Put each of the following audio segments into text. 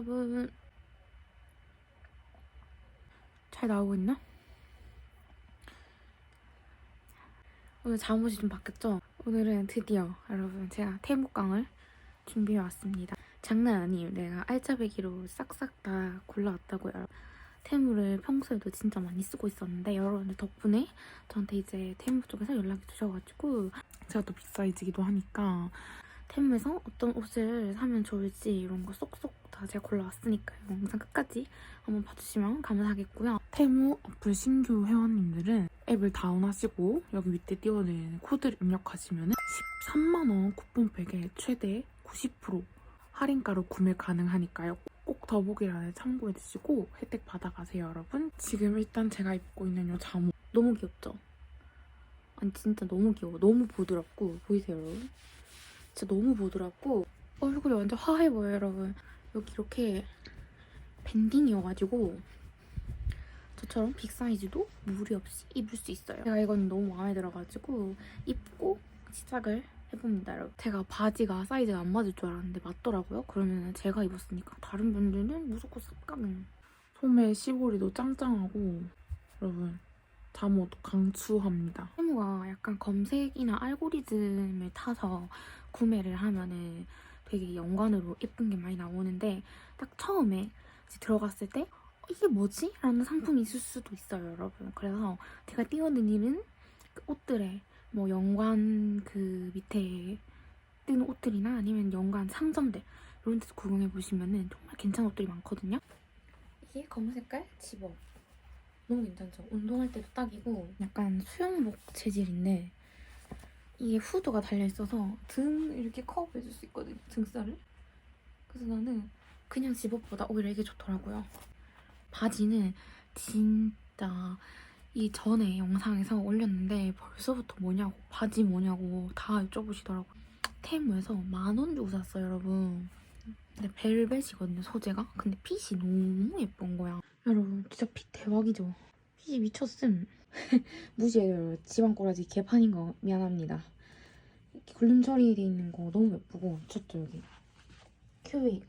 여러분. 잘 나오고 있나? 오늘 잠옷이 좀 바뀌었죠? 오늘은 드디어 여러분 제가 태국강을 준비해 왔습니다. 장난 아니에요. 내가 알짜배기로 싹싹 다 골라왔다고요. 테무를 평소에도 진짜 많이 쓰고 있었는데 여러분들 덕분에 저한테 이제 테무 쪽에서 연락이 주셔가지고 제가 또 빅사이즈기도 하니까 테무에서 어떤 옷을 사면 좋을지 이런 거 쏙쏙 다 제가 골라왔으니까요. 영상 끝까지 한번 봐주시면 감사하겠고요. 테무 어플 신규 회원님들은 앱을 다운하시고 여기 밑에 띄워드리는 코드를 입력하시면 13만원 쿠폰팩에 최대 90% 할인가로 구매 가능하니까요. 꼭 더보기란에 참고해주시고 혜택 받아가세요, 여러분. 지금 일단 제가 입고 있는 이 잠옷 너무 귀엽죠? 아니 진짜 너무 귀여워. 너무 부드럽고 보이세요, 여러분? 진짜 너무 부드럽고 얼굴이 완전 화해 보여요, 여러분. 여기 이렇게 밴딩이어가지고 저처럼 빅 사이즈도 무리 없이 입을 수 있어요. 제가 이건 너무 마음에 들어가지고 입고 시작을 해봅니다, 여러분. 제가 바지가 사이즈가 안 맞을 줄 알았는데 맞더라고요. 그러면 제가 입었으니까 다른 분들은 무조건 쌉가능. 소매 시보리도 짱짱하고 여러분 잠옷 강추합니다. 세무가 약간 검색이나 알고리즘을 타서 구매를 하면은 되게 연관으로 예쁜 게 많이 나오는데 딱 처음에 이제 들어갔을 때 어, 이게 뭐지? 라는 상품이 있을 수도 있어요, 여러분. 그래서 제가 띄워드리는 그 옷들에 뭐 연관 그 밑에 뜨는 옷들이나 아니면 연관 상점들 이런 데서 구경해 보시면은 정말 괜찮은 옷들이 많거든요. 이게 검은 색깔 집업. 너무 괜찮죠? 운동할 때도 딱이고 약간 수영복 재질인데 이게 후드가 달려있어서 등 이렇게 커버해줄 수 있거든요. 등살을. 그래서 나는 그냥 집업보다 오히려 이게 좋더라고요. 바지는 진짜 이 전에 영상에서 올렸는데 벌써부터 뭐냐고 바지 뭐냐고 다 여쭤보시더라고요. 테무에서 만 원 주고 샀어요, 여러분. 근데 벨벳이거든요, 소재가. 근데 핏이 너무 예쁜 거야. 여러분, 진짜 핏 대박이죠? 핏이 미쳤음. 무시해요, 여러분. 지방 꼬라지 개판인 거 미안합니다. 이렇게 글름 처리돼 있는 거 너무 예쁘고 미쳤죠, 여기. 큐빅.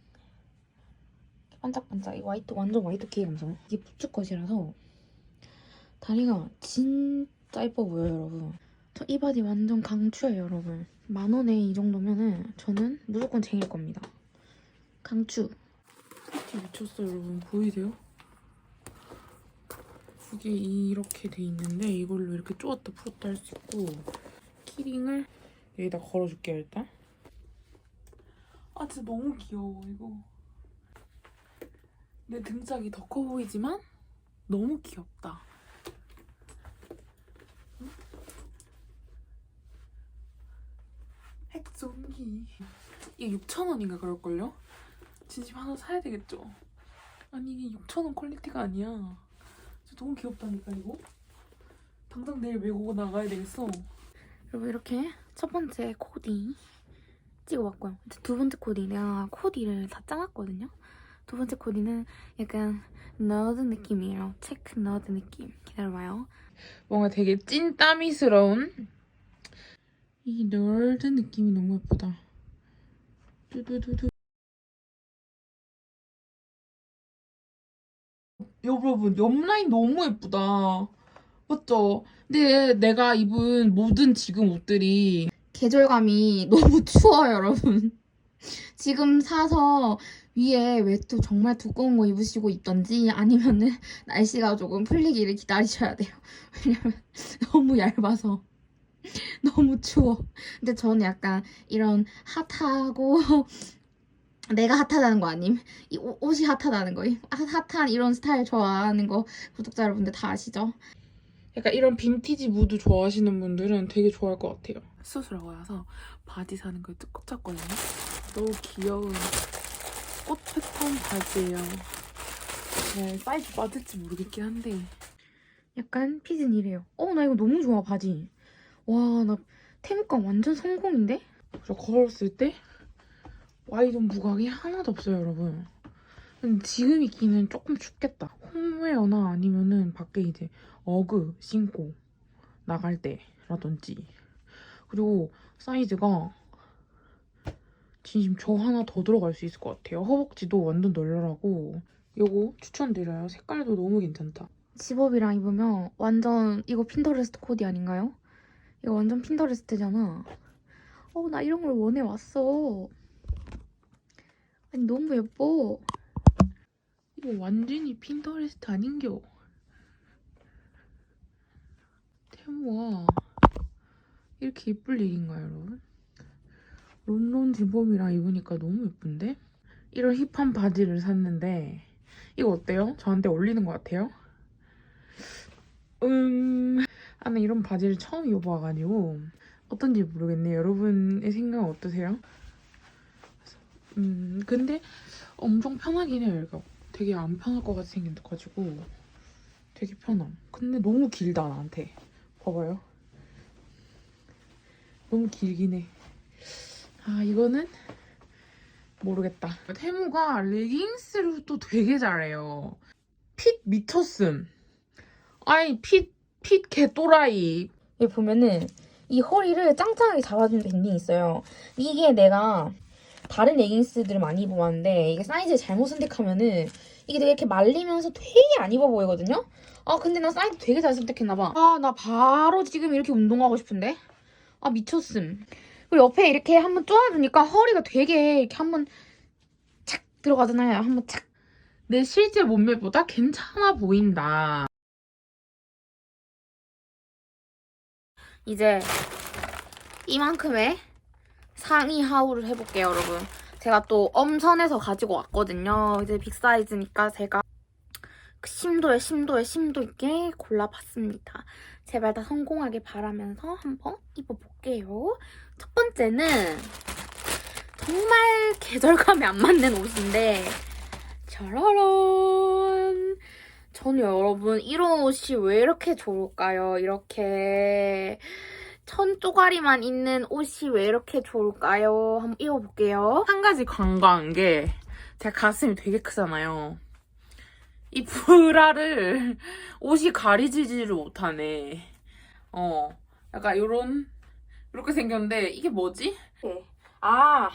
반짝반짝. 이 화이트, 완전 화이트 케이 감성. 이게 부츠 컷이라서 다리가 진짜 예뻐 보여요, 여러분. 저 이 바디 완전 강추예요, 여러분. 만 원에 이 정도면은 저는 무조건 쟁일 겁니다. 강추. 미쳤어요, 여러분. 보이세요? 이게 이렇게 돼 있는데 이걸로 이렇게 쪼았다 풀었다 할 수 있고 키링을 여기다 걸어줄게요, 일단. 아, 진짜 너무 귀여워, 이거. 내 등짝이 더 커 보이지만 너무 귀엽다. 핵존기 이게 6,000원인가 그럴걸요? 진심 하나 사야 되겠죠? 아니 이게 6,000원 퀄리티가 아니야. 너무 귀엽다니까 이거? 당장 내일 메고 나가야 되겠어. 여러분 이렇게 첫 번째 코디 찍어봤고요. 이제 두 번째 코디 내가 코디를 다 짜놨거든요. 두 번째 코디는 약간 너드 느낌이에요. 체크 너드 느낌. 기다려봐요. 뭔가 되게 찐따미스러운? 이 널드 느낌이 너무 예쁘다. 두두두두. 여러분 옆라인 너무 예쁘다. 맞죠? 근데 내가 입은 모든 지금 옷들이 계절감이 너무 추워요, 여러분. 지금 사서 위에 외투 정말 두꺼운 거 입으시고 있던지 아니면은 날씨가 조금 풀리기를 기다리셔야 돼요. 왜냐면 너무 얇아서. 너무 추워. 근데 저는 약간 이런 핫하고 내가 핫하다는 거 아님? 이 옷- 옷이 핫하다는 거임. 핫- 핫한 이런 스타일 좋아하는 거 구독자 여러분들 다 아시죠? 약간 이런 빈티지 무드 좋아하시는 분들은 되게 좋아할 것 같아요. 수술하고 와서 바지 사는 걸 꽂혔거든요. 너무 귀여운 꽃 패턴 바지예요. 네, 사이즈 맞을지 모르겠긴 한데 약간 핏은 이래요. 어, 나 이거 너무 좋아, 바지. 와, 나 태무감 완전 성공인데? 저 걸었을 때 와이드 부각이 하나도 없어요, 여러분. 지금 입기는 조금 춥겠다. 홈웨어나 아니면은 밖에 이제 어그 신고 나갈 때라든지. 그리고 사이즈가 진심 저 하나 더 들어갈 수 있을 것 같아요. 허벅지도 완전 널널하고 요거 추천드려요. 색깔도 너무 괜찮다. 집업이랑 입으면 완전 이거 핀터레스트 코디 아닌가요? 이거 완전 핀터레스트잖아. 어, 나 이런 걸 원해 왔어. 아니 너무 예뻐. 이거 완전히 핀터레스트 아닌겨. 태무가 이렇게 예쁠 일인가요, 여러분? 론론 집업이랑 입으니까 너무 예쁜데? 이런 힙한 바지를 샀는데 이거 어때요? 저한테 어울리는 것 같아요? 음... 나는 이런 바지를 처음 입어봐가지고 어떤지 모르겠네요. 여러분의 생각은 어떠세요? 음... 근데 엄청 편하긴 해요, 이거. 되게 안 편할 것 같이 생겨가지고 되게 편함. 근데 너무 길다 나한테. 봐봐요. 너무 길긴 해. 아 이거는 모르겠다. 태무가 레깅스를 또 되게 잘해요. 핏 미쳤음. 아이 핏핏 개또라이. 여기 보면은 이 허리를 짱짱하게 잡아주는 밴딩이 있어요. 이게 내가 다른 레깅스들을 많이 입어봤는데 이게 사이즈 잘못 선택하면은 이게 되게 이렇게 말리면서 되게 안 입어 보이거든요? 아 근데 나 사이즈 되게 잘 선택했나봐. 아 나 바로 지금 이렇게 운동하고 싶은데? 아 미쳤음. 그리고 옆에 이렇게 한번 쪼아주니까 허리가 되게 이렇게 한번 착 들어가잖아요. 한번 착. 내 실제 몸매보다 괜찮아 보인다. 이제 이만큼의 상의 하울을 해볼게요, 여러분. 제가 또 엄선해서 가지고 왔거든요. 이제 빅 사이즈니까 제가 그 심도에 심도에 심도 있게 골라봤습니다. 제발 다 성공하길 바라면서 한번 입어볼게요. 첫 번째는 정말 계절감에 안 맞는 옷인데 짜라란 저는 여러분 이런 옷이 왜 이렇게 좋을까요? 이렇게 천 쪼가리만 있는 옷이 왜 이렇게 좋을까요? 한번 입어볼게요. 한 가지 간과한 게 제가 가슴이 되게 크잖아요. 이 브라를 옷이 가리지지를 못하네. 어, 약간 요런 이렇게 생겼는데 이게 뭐지? 아,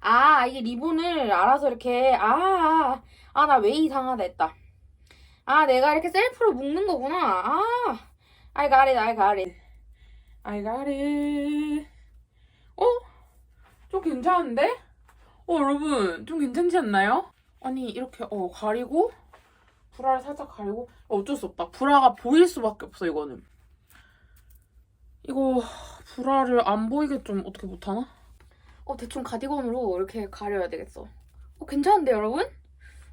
아 이게 리본을 알아서 이렇게 아, 아 나 왜 이상하다 했다. 아 내가 이렇게 셀프로 묶는 거구나. 아, I got it, I got it. I got it. 어? 좀 괜찮은데? 어, 여러분, 좀 괜찮지 않나요? 아니, 이렇게, 어, 가리고, 브라를 살짝 가리고, 어쩔 수 없다. 브라가 보일 수밖에 없어, 이거는. 이거, 브라를 안 보이게 좀 어떻게 못하나? 어, 대충 가디건으로 이렇게 가려야 되겠어. 어, 괜찮은데, 여러분?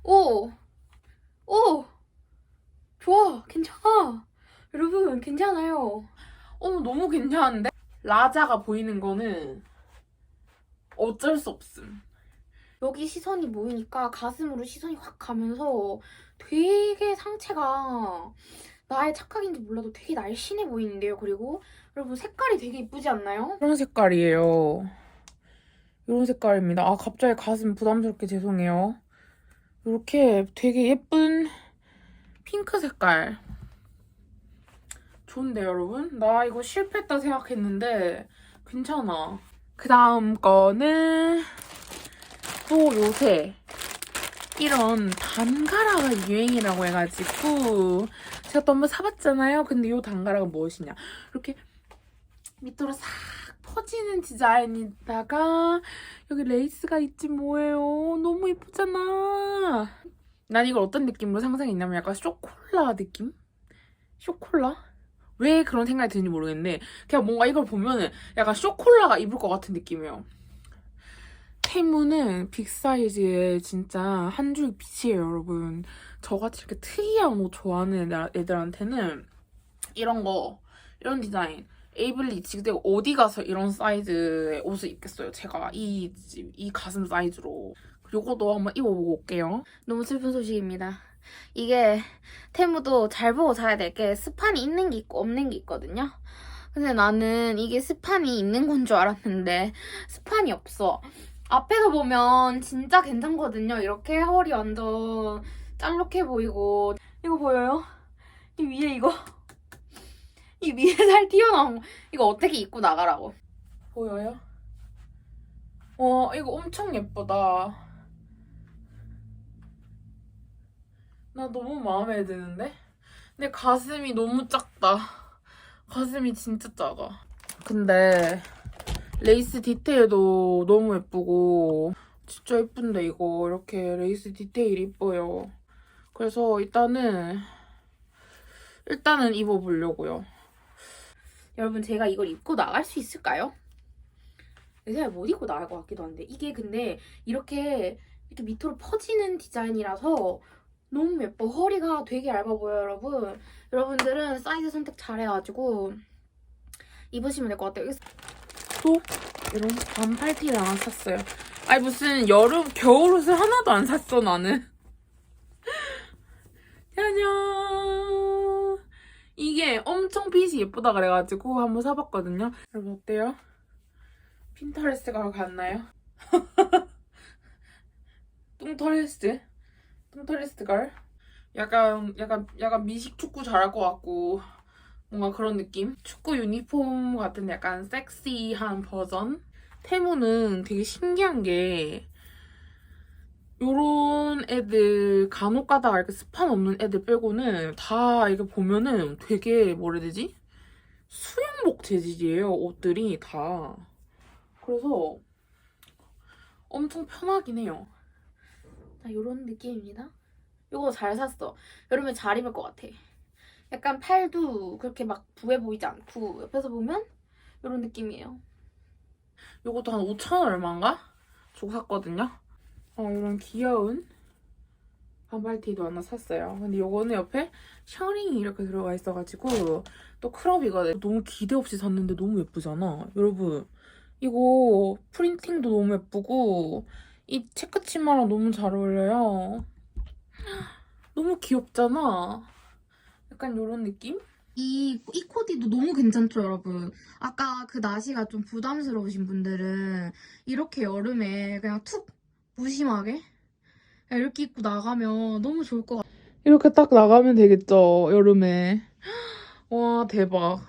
오! 오! 좋아! 괜찮아! 여러분, 괜찮아요. 어, 너무 괜찮은데? 라자가 보이는 거는 어쩔 수 없음. 여기 시선이 모이니까 가슴으로 시선이 확 가면서 되게 상체가 나의 착각인지 몰라도 되게 날씬해 보이는데요. 그리고 여러분 색깔이 되게 이쁘지 않나요? 이런 색깔이에요. 이런 색깔입니다. 아, 갑자기 가슴 부담스럽게 죄송해요. 이렇게 되게 예쁜 핑크 색깔. 좋은데, 여러분? 나 이거 실패했다 생각했는데, 괜찮아. 그 다음 거는, 또 요새, 이런 단가라가 유행이라고 해가지고, 제가 또 한번 사봤잖아요. 근데 이 단가라가 무엇이냐. 이렇게 밑으로 싹 퍼지는 디자인에다가 여기 레이스가 있지 뭐예요. 너무 이쁘잖아. 난 이걸 어떤 느낌으로 상상했냐면 약간 쇼콜라 느낌? 쇼콜라? 왜 그런 생각이 드는지 모르겠는데 그냥 뭔가 이걸 보면은 약간 쇼콜라가 입을 것 같은 느낌이에요. 테무는 빅 사이즈에 진짜 한 줄 빛이에요, 여러분. 저같이 이렇게 특이한 옷 좋아하는 애들- 애들한테는 이런 거, 이런 디자인 에이블리 지금 어디 가서 이런 사이즈의 옷을 입겠어요. 제가 이, 이 가슴 사이즈로. 요거도 한번 입어보고 올게요. 너무 슬픈 소식입니다. 이게 테무도 잘 보고 사야 될 게 스판이 있는 게 있고 없는 게 있거든요. 근데 나는 이게 스판이 있는 건 줄 알았는데 스판이 없어. 앞에서 보면 진짜 괜찮거든요. 이렇게 허리 완전 짤록해 보이고 이거 보여요? 이 위에 이거 이 위에 살 튀어나온 거 이거 어떻게 입고 나가라고? 보여요? 와 이거 엄청 예쁘다. 나 너무 마음에 드는데? 근데 가슴이 너무 작다. 가슴이 진짜 작아. 근데 레이스 디테일도 너무 예쁘고 진짜 예쁜데 이거 이렇게 레이스 디테일 이뻐요. 그래서 일단은 일단은 입어보려고요. 여러분 제가 이걸 입고 나갈 수 있을까요? 제가 못 입고 나갈 것 같기도 한데 이게 근데 이렇게 이렇게 밑으로 퍼지는 디자인이라서 너무 예뻐 허리가 되게 얇아 보여요 여러분 여러분들은 사이즈 선택 잘해가지고 입으시면 될 것 같아요 또 이런 반팔티를 하나 샀어요. 아니 무슨 여름 겨울 옷을 하나도 안 샀어 나는. 짜잔. 이게 엄청 핏이 예쁘다 그래가지고 한번 사봤거든요. 여러분 어때요? 핀터레스트 가러 갔나요? 뚱터레스 트? 뚱터레스트 걸? 약간 약간 약간 미식 축구 잘할 것 같고 뭔가 그런 느낌? 축구 유니폼 같은 약간 섹시한 버전? 테무는 되게 신기한 게 요런 애들 간혹 가다가 이렇게 스판 없는 애들 빼고는 다 이렇게 보면은 되게 뭐라 해야 되지? 수영복 재질이에요 옷들이 다 그래서 엄청 편하긴 해요 자 요런 느낌입니다 요거 잘 샀어 여름에 잘 입을 것 같아 약간 팔도 그렇게 막 부해 보이지 않고 옆에서 보면 요런 느낌이에요 요것도 한 5,000원 얼마인가? 주고 샀거든요. 어, 이런 귀여운 반팔티도 하나 샀어요. 근데 요거는 옆에 셔링이 이렇게 들어가 있어가지고 또 크롭이거든. 너무 기대 없이 샀는데 너무 예쁘잖아. 여러분, 이거 프린팅도 너무 예쁘고 이 체크 치마랑 너무 잘 어울려요. 너무 귀엽잖아. 약간 요런 느낌? 이, 이 코디도 너무 괜찮죠, 여러분? 아까 그 나시가 좀 부담스러우신 분들은 이렇게 여름에 그냥 툭 무심하게 이렇게 입고 나가면 너무 좋을 것 같아요. 이렇게 딱 나가면 되겠죠, 여름에. 와, 대박.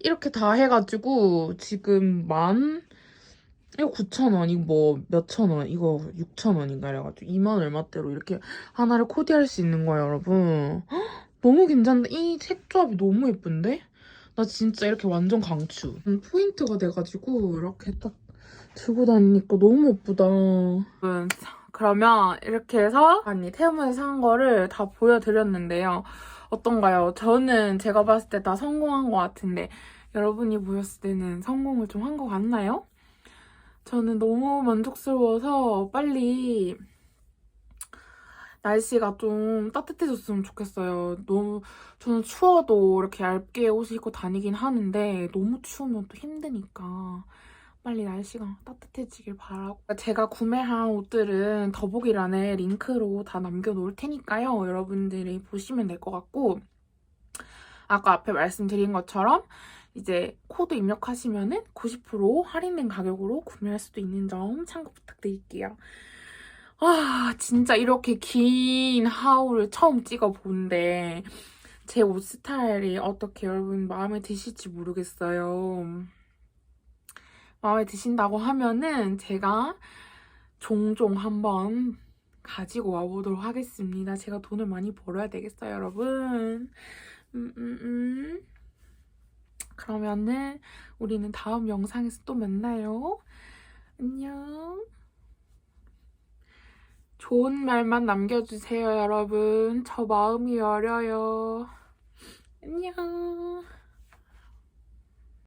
이렇게 다 해가지고, 지금 만, 이거 9,000원, 이거 뭐, 몇천 원, 이거 6,000원인가 이래가지고, 2만 얼마대로 이렇게 하나를 코디할 수 있는 거예요, 여러분. 헉, 너무 괜찮은데? 이 색 조합이 너무 예쁜데? 나 진짜 이렇게 완전 강추. 음, 포인트가 돼가지고, 이렇게 딱 들고 다니니까 너무 예쁘다. 그러면 이렇게 해서 아니 태우면서 산 거를 다 보여드렸는데요. 어떤가요? 저는 제가 봤을 때 다 성공한 것 같은데 여러분이 보셨을 때는 성공을 좀 한 것 같나요? 저는 너무 만족스러워서 빨리 날씨가 좀 따뜻해졌으면 좋겠어요. 너무 저는 추워도 이렇게 얇게 옷을 입고 다니긴 하는데 너무 추우면 또 힘드니까 빨리 날씨가 따뜻해지길 바라고 제가 구매한 옷들은 더보기란에 링크로 다 남겨놓을 테니까요. 여러분들이 보시면 될 것 같고 아까 앞에 말씀드린 것처럼 이제 코드 입력하시면은 90% 할인된 가격으로 구매할 수도 있는 점 참고 부탁드릴게요. 와 진짜 이렇게 긴 하울을 처음 찍어보는데 제 옷 스타일이 어떻게 여러분 마음에 드실지 모르겠어요. 마음에 드신다고 하면은 제가 종종 한번 가지고 와보도록 하겠습니다. 제가 돈을 많이 벌어야 되겠어요, 여러분. 음, 음, 음. 그러면은 우리는 다음 영상에서 또 만나요. 안녕. 좋은 말만 남겨주세요, 여러분. 저 마음이 여려요. 안녕.